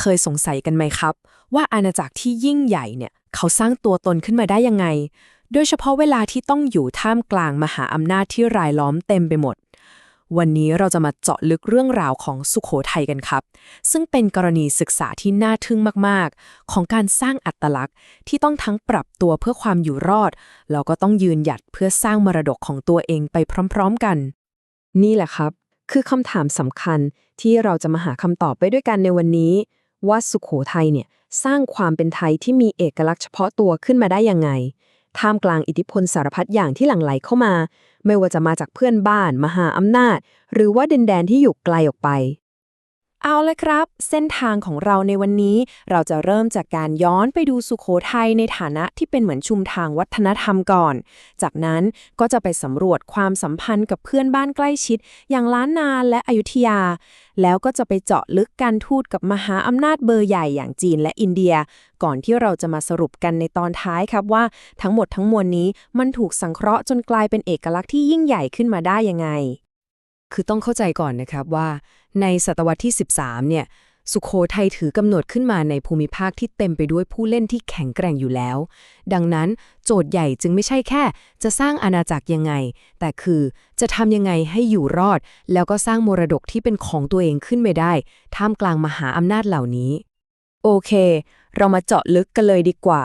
เคยสงสัยกันไหมครับ ว่าอาณาจักรที่ยิ่งใหญ่เนี่ยเขาสร้างตัวตนขึ้นมาได้ยังไง โดยเฉพาะเวลาที่ต้องอยู่ท่ามกลางมหาอำนาจที่รายล้อมเต็มไปหมด วันนี้เราจะมาเจาะลึกเรื่องราวของสุขโขทัยกันครับ ซึ่งเป็นกรณีศึกษาที่น่าทึ่งมากๆ ของการสร้างอัตลักษณ์ ที่ต้องทั้งปรับตัวเพื่อความอยู่รอด แล้วก็ต้องยืนหยัดเพื่อสร้างมรดกของตัวเองไปพร้อม ๆกัน นี่แหละครับ คือคำถามสำคัญที่เราจะมาหาคำตอบไปด้วยกันในวันนี้ ว่าสุขโขทัยเนี่ยสร้างความเป็นไทยที่มีเอกลักษณ์เฉพาะตัวขึ้นมาได้ยังไง ท่ามกลางอิทธิพลสารพัดอย่างที่หลั่งไหลเข้ามา ไม่ว่าจะมาจากเพื่อนบ้าน มหาอำนาจ หรือว่าดินแดนที่อยู่ไกลออกไป เอาลยครับ เส้นทางของเราในวันนี้ เราจะเริ่มจากการย้อนไปดูสุโขทัยในฐานะที่เป็นเหมือนชุมทางวัฒนธรรมก่อน จากนั้นก็จะไปสำรวจความสัมพันธ์กับเพื่อนบ้านใกล้ชิด อย่างล้านนาและอยุธยา แล้วก็จะไปเจาะลึกการทูตกับมหาอำนาจเบอร์ใหญ่อย่างจีนและอินเดีย ก่อนที่เราจะมาสรุปกันในตอนท้ายครับว่า ทั้งหมดทั้งมวลนี้มันถูกสังเคราะห์จนกลายเป็นเอกลักษณ์ที่ยิ่งใหญ่ขึ้นมาได้ยังไง คือต้องเข้าใจก่อนนะครับว่า ในศตวรรษที่ 13 เนี่ย สุขโขทัยถือกำหนดขึ้นมาในภูมิภาคที่เต็มไปด้วยผู้เล่นที่แข็งแกร่งอยู่แล้ว ดังนั้นโจทย์ใหญ่จึงไม่ใช่แค่ จะสร้างอาณาจักรยังไง แต่คือจะทำยังไงให้อยู่รอด แล้วก็สร้างมรดกที่เป็นของตัวเองขึ้นไปได้ ท่ามกลางมหาอำนาจเหล่านี้ โอเค เรามาเจาะลึกกันเลยดีกว่า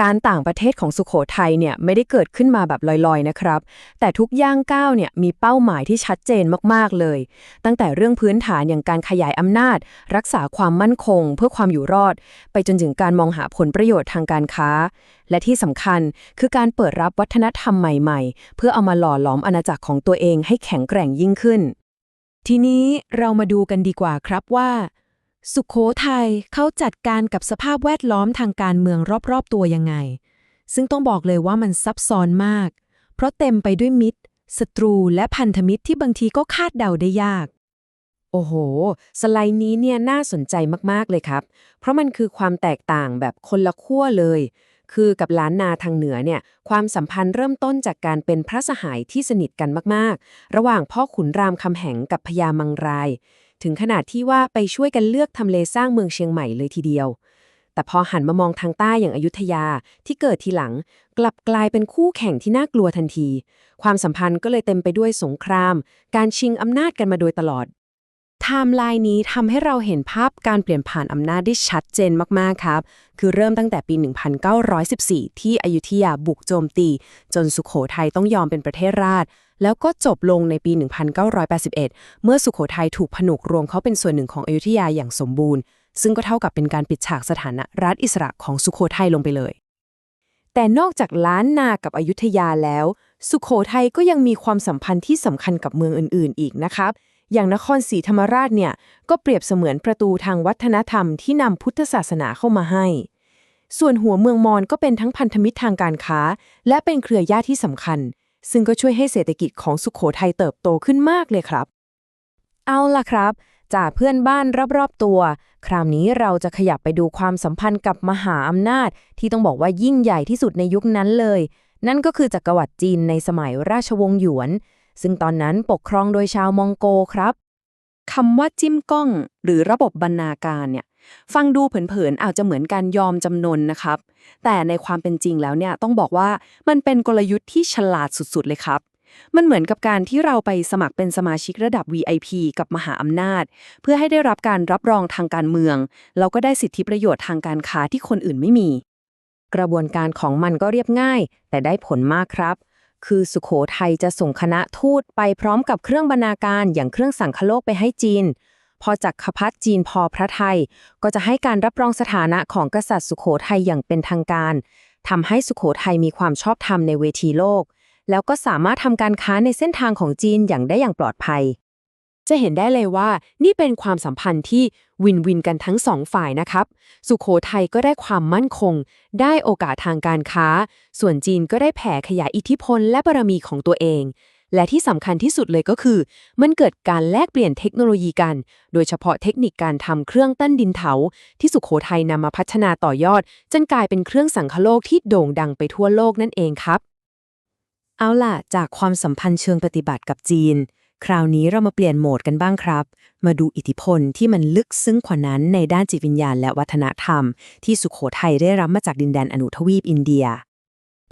การต่างประเทศของสุขโขทัยเนี่ยไม่ได้เกิดขึ้นมาแบบลอยๆนะครับ แต่ทุกย่างก้าวเนี่ยมีเป้าหมายที่ชัดเจนมากๆเลย ตั้งแต่เรื่องพื้นฐานอย่างการขยายอำนาจ รักษาความมั่นคง เพื่อความอยู่รอด ไปจนถึงการมองหาผลประโยชน์ทางการค้า และที่สำคัญคือการเปิดรับวัฒนธรรมใหม่ๆ เพื่อเอามาหล่อหลอมอาณาจักรของตัวเองให้แข็งแกร่งยิ่งขึ้น ทีนี้เรามาดูกันดีกว่าครับว่า สุขโขทัยเขาจัดการกับสภาพแวดล้อมทางการเมืองรอบๆตัวยังไง ซึ่งต้องบอกเลยว่ามันซับซ้อนมาก เพราะเต็มไปด้วยมิตรศัตรูและพันธมิตรที่บางทีก็คาดเดาได้ยาก โอ้โห สไลด์นี้เนี่ยน่าสนใจมากๆเลยครับ เพราะมันคือความแตกต่างแบบคนละขั้วเลย คือกับล้านนาทางเหนือเนี่ยความสัมพันธ์เริ่มต้นจากการเป็นพระสหายที่สนิทกันมากๆ ระหว่างพ่อขุนรามคำแหงกับพญามังราย ถึงขนาดที่ว่าไปช่วยกันเลือกทำเลสร้างเมืองเชียงใหม่เลยทีเดียว แต่พอหันมามองทางใต้อย่างอยุธยาที่เกิดทีหลัง กลับกลายเป็นคู่แข่งที่น่ากลัวทันที ความสัมพันธ์ก็เลยเต็มไปด้วยสงคราม การชิงอำนาจกันมาโดยตลอดไทม์ไลน์นี้ทำให้เราเห็นภาพการเปลี่ยนผ่านอำนาจได้ชัดเจนมากๆครับ คือเริ่มตั้งแต่ปี 1914 ที่อยุธยาบุกโจมตี จนสุขโขทัยต้องยอมเป็นประเทศราช แล้วก็จบลงในปี 1981 เมื่อสุขโขทัยถูกผนวกรวมเข้าเป็นส่วนหนึ่งของอยุธยาอย่างสมบูรณ์ ซึ่งก็เท่ากับเป็นการปิดฉากสถานะรัฐอิสระของสุขโขทัยลงไปเลย แต่นอกจากล้านนากับอยุธยาแล้ว สุขโขทัยก็ยังมีความสัมพันธ์ที่สำคัญกับเมืองอื่น ๆ อีกนะครับอย่างนครศรีธรรมราชเนี่ยก็เปรียบเสมือนประตูทางวัฒนธรรมที่นำพุทธศาสนาเข้ามาให้ ส่วนหัวเมืองมอญก็เป็นทั้งพันธมิตรทางการค้า และเป็นเครือญาติที่สำคัญ ซึ่งก็ช่วยให้เศรษฐกิจของสุขโขทัยเติบโตขึ้นมากเลยครับ เอาล่ะครับจากเพื่อนบ้านรอบๆตัว คราวนี้เราจะขยับไปดูความสัมพันธ์กับมหาอำนาจ ที่ต้องบอกว่ายิ่งใหญ่ที่สุดในยุคนั้นเลย นั่นก็คือจักรวรรดิจีนในสมัยราชวงศ์หยวน ซึ่งตอนนั้นปกครองโดยชาวมองโกครับคำว่าจิ้มก้อง หรือระบบบรรณาการเนี่ย ฟังดูเผินๆอาจจะเหมือนการยอมจำนนนะครับ แต่ในความเป็นจริงแล้วเนี่ยต้องบอกว่ามันเป็นกลยุทธ์ที่ฉลาดสุดๆเลยครับ มันเหมือนกับการที่เราไปสมัครเป็นสมาชิกระดับ VIP กับมหาอำนาจ เพื่อให้ได้รับการรับรองทางการเมืองแล้วก็ได้สิทธิประโยชน์ทางการค้าที่คนอื่นไม่มี กระบวนการของมันก็เรียบง่าย แต่ได้ผลมากครับคือสุขโขทัยจะส่งคณะทูตไปพร้อมกับเครื่องบรรณาการอย่างเครื่องสังคโลกไปให้จีน พอจักรพรรดิจีนพอพระไทย ก็จะให้การรับรองสถานะของกษัตริย์สุขโขทัยอย่างเป็นทางการทำให้สุขโขทัยมีความชอบธรรมในเวทีโลก แล้วก็สามารถทำการค้าในเส้นทางของจีนอย่างได้อย่างปลอดภัย จะเห็นได้เลยว่านี่เป็นความสัมพันธ์ที่วินวินกันทั้งสองฝ่ายนะครับ สุขโขทัยก็ได้ความมั่นคง ได้โอกาสทางการค้า ส่วนจีนก็ได้แผ่ขยายอิทธิพลและบารมีของตัวเอง และที่สำคัญที่สุดเลยก็คือ มันเกิดการแลกเปลี่ยนเทคโนโลยีกัน โดยเฉพาะเทคนิคการทำเครื่องตั้นดินเถา ที่สุขโขทัยนำมาพัฒนาต่อยอด จนกลายเป็นเครื่องสังคโลกที่โด่งดังไปทั่วโลกนั่นเองครับ เอาล่ะ จากความสัมพันธ์เชิงปฏิบัติกับจีน คราวนี้เรามาเปลี่ยนโหมดกันบ้างครับ มาดูอิทธิพลที่มันลึกซึ้งกว่านั้นในด้านจิตวิญญาณและวัฒนธรรม ที่สุขโขทัยได้รับมาจากดินแดนอนุทวีปอินเดีย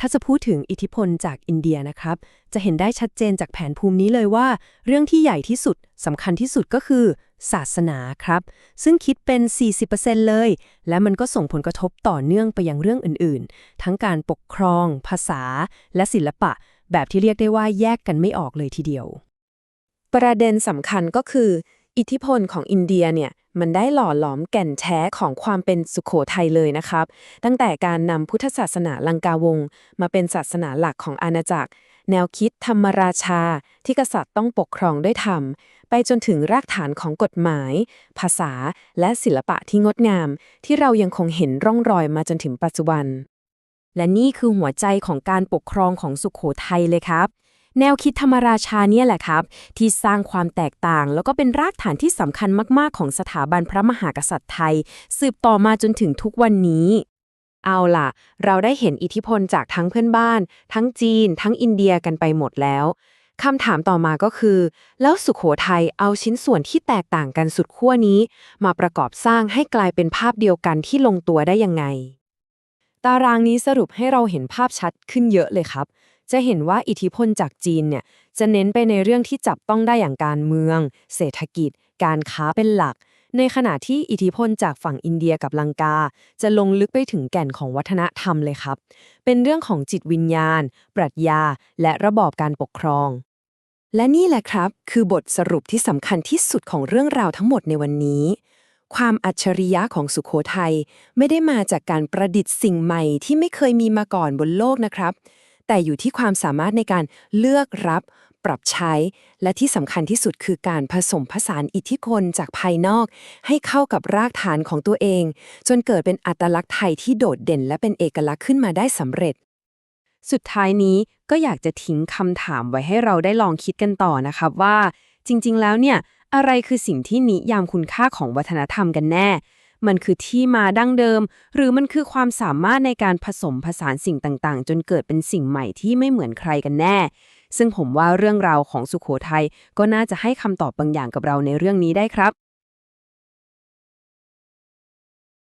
ถ้าจะพูดถึงอิทธิพลจากอินเดียนะครับ จะเห็นได้ชัดเจนจากแผนภูมินี้เลยว่า เรื่องที่ใหญ่ที่สุดสำคัญที่สุดก็คือ ศาสนาครับ ซึ่งคิดเป็น 40%เลย และมันก็ส่งผลกระทบต่อเนื่องไปยังเรื่องอื่นๆ ทั้งการปกครอง ภาษา และศิลปะ แบบที่เรียกได้ว่าแยกกันไม่ออกเลยทีเดียว ประเด็นสำคัญก็คือ อิทธิพลของอินเดียเนี่ย มันได้หล่อหลอมแก่นแท้ของความเป็นสุขโขทัยเลยนะครับ ตั้งแต่การนำพุทธศาสนาลังกาวงศ์มาเป็นศาสนาหลักของอาณาจักร แนวคิดธรรมราชา ที่กษัตริย์ต้องปกครองด้วยธรรม ไปจนถึงรากฐานของกฎหมาย ภาษา และศิลปะที่งดงาม ที่เรายังคงเห็นร่องรอยมาจนถึงปัจจุบัน และนี่คือหัวใจของการปกครองของสุขโขทัยเลยครับ แนวคิดธรรมราชาเนี่ยแหละครับ ที่สร้างความแตกต่าง แล้วก็เป็นรากฐานที่สำคัญมากๆ ของสถาบันพระมหากษัตริย์ไทย สืบต่อมาจนถึงทุกวันนี้ เอาล่ะ เราได้เห็นอิทธิพลจากทั้งเพื่อนบ้าน ทั้งจีน ทั้งอินเดียกันไปหมดแล้วคำถามต่อมาก็คือ แล้วสุขโขทัยเอาชิ้นส่วนที่แตกต่างกันสุดขั้วนี้ มาประกอบสร้างให้กลายเป็นภาพเดียวกันที่ลงตัวได้ยังไง ตารางนี้สรุปให้เราเห็นภาพชัดขึ้นเยอะเลยครับ จะเห็นว่าอิทธิพลจากจีนเนี่ยจะเน้นไปในเรื่องที่จับต้องได้อย่างการเมือง เศรษฐกิจ การค้าเป็นหลัก ในขณะที่อิทธิพลจากฝั่งอินเดียกับลังกา จะลงลึกไปถึงแก่นของวัฒนธรรมเลยครับ เป็นเรื่องของจิตวิญญาณ ปรัชญา และระบอบการปกครอง และนี่แหละครับ คือบทสรุปที่สำคัญที่สุดของเรื่องราวทั้งหมดในวันนี้ความอัจฉริยะของสุขโขทัยไม่ได้มาจากการประดิษฐ์สิ่งใหม่ที่ไม่เคยมีมาก่อนบนโลกนะครับ แต่อยู่ที่ความสามารถในการเลือกรับ ปรับใช้ และที่สำคัญที่สุดคือการผสมผสานอิทธิพลจากภายนอก ให้เข้ากับรากฐานของตัวเอง จนเกิดเป็นอัตลักษณ์ไทยที่โดดเด่น และเป็นเอกลักษณ์ขึ้นมาได้สำเร็จ สุดท้ายนี้ก็อยากจะทิ้งคำถามไว้ให้เราได้ลองคิดกันต่อนะครับว่า จริง ๆ แล้วเนี่ยอะไรคือสิ่งที่นิยามคุณค่าของวัฒนธรรมกันแน่ มันคือที่มาดั้งเดิม หรือมันคือความสามารถในการผสมผสานสิ่งต่างๆ จนเกิดเป็นสิ่งใหม่ที่ไม่เหมือนใครกันแน่ ซึ่งผมว่าเรื่องราวของสุขโขทัยก็น่าจะให้คำตอบบางอย่างกับเราในเรื่องนี้ได้ครับ